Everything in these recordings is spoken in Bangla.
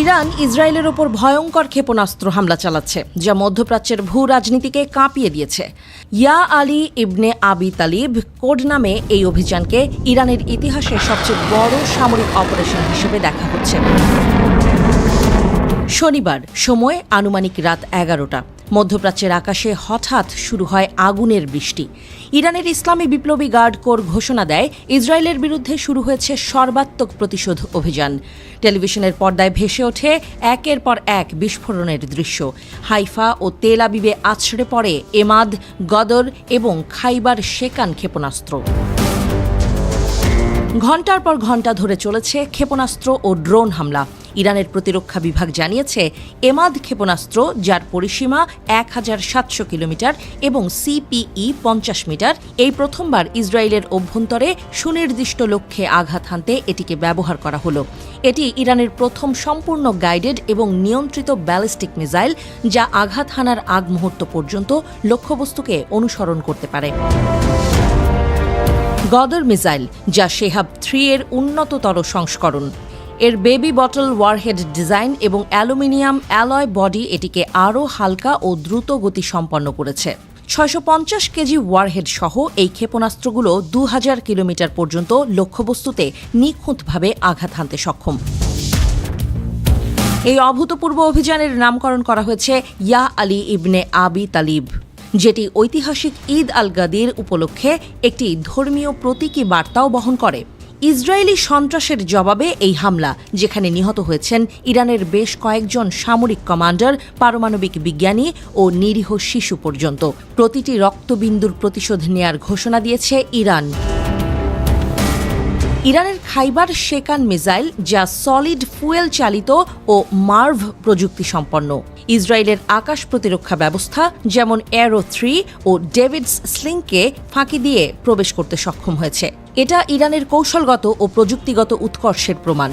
ইরান ইসরায়েলের ওপর ভয়ঙ্কর ক্ষেপণাস্ত্র হামলা চালাচ্ছে, যা মধ্যপ্রাচ্যের ভূ রাজনীতিকে কাঁপিয়ে দিয়েছে। ইয়া আলী ইবনে আবি তালিব কোড নামে এই অভিযানকে ইরানের ইতিহাসে সবচেয়ে বড় সামরিক অপারেশন হিসেবে দেখা হচ্ছে। শনিবার, সময় আনুমানিক রাত এগারোটা। মধ্যপ্রাচ্যের আকাশে হঠাৎ শুরু হয় আগুনের বৃষ্টি। ইরানের ইসলামী বিপ্লবী গার্ড কোর ঘোষণা দেয়, ইসরায়েলের বিরুদ্ধে শুরু হয়েছে সর্বাত্মক প্রতিশোধ অভিযান। টেলিভিশনের পর্দায় ভেসে ওঠে একের পর এক বিস্ফোরণের দৃশ্য। হাইফা ও তেল আবিবে আছড়ে পড়ে এমাদ, গদর এবং খাইবার শেকান ক্ষেপণাস্ত্র। ঘণ্টার পর ঘণ্টা ধরে চলেছে ক্ষেপণাস্ত্র ও ড্রোন হামলা। ইরানের প্রতিরক্ষা বিভাগ জানিয়েছে, এমাদ ক্ষেপণাস্ত্র, যার পরিসীমা এক হাজার সাতশো কিলোমিটার এবং সিপিই পঞ্চাশ মিটার, এই প্রথমবার ইসরায়েলের অভ্যন্তরে সুনির্দিষ্ট লক্ষ্যে আঘাত হানতে এটিকে ব্যবহার করা হলো। এটি ইরানের প্রথম সম্পূর্ণ গাইডেড এবং নিয়ন্ত্রিত ব্যালিস্টিক মিসাইল, যা আঘাত হানার আগ মুহূর্ত পর্যন্ত লক্ষ্যবস্তুকে অনুসরণ করতে পারে। গদর মিসাইল, যা শেহাব থ্রি এর উন্নততর সংস্করণ। এর বেবি বটল ওয়ারহেড ডিজাইন এবং অ্যালুমিনিয়াম অ্যালয় বডি এটিকে আরও হালকা ও দ্রুত গতি সম্পন্ন করেছে। ছয়শো পঞ্চাশ কেজি ওয়ারহেড সহ এই ক্ষেপণাস্ত্রগুলো দু হাজার কিলোমিটার পর্যন্ত লক্ষ্যবস্তুতে নিখুঁতভাবে আঘাত হানতে সক্ষম। এই অভূতপূর্ব অভিযানের নামকরণ করা হয়েছে ইয়া আলী ইবনে আবি তালিব, যেটি ঐতিহাসিক ঈদ আল গাদির উপলক্ষে একটি ধর্মীয় প্রতীকী বার্তাও বহন করে। ইসরায়েলি সন্ত্রাসের জবাবে এই হামলা, যেখানে নিহত হয়েছেন ইরানের বেশ কয়েকজন সামরিক কমান্ডার, পারমাণবিক বিজ্ঞানী ও নিরীহ শিশু পর্যন্ত। প্রতিটি রক্তবিন্দুর প্রতিশোধ নেয়ার ঘোষণা দিয়েছে ইরান। ইরানের খাইবার শেকান মিসাইল, যা সলিড ফুয়েল চালিত ও মার্ভ প্রযুক্তি সম্পন্ন ইসরায়েলের আকাশ প্রতিরক্ষা ব্যবস্থা, যেমন অ্যারো থ্রি ও ডেভিডস স্লিংকে ফাঁকি দিয়ে প্রবেশ করতে সক্ষম হয়েছে। এটা ইরানের কৌশলগত ও প্রযুক্তিগত উৎকর্ষের প্রমাণ।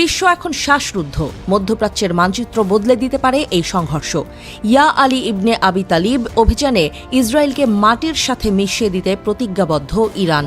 বিশ্ব এখন শ্বাসরুদ্ধ। মধ্যপ্রাচ্যের মানচিত্র বদলে দিতে পারে এই সংঘর্ষ। ইয়া আলী ইবনে আবি তালিব অভিযানে ইসরায়েলকে মাটির সাথে মিশিয়ে দিতে প্রতিজ্ঞাবদ্ধ ইরান।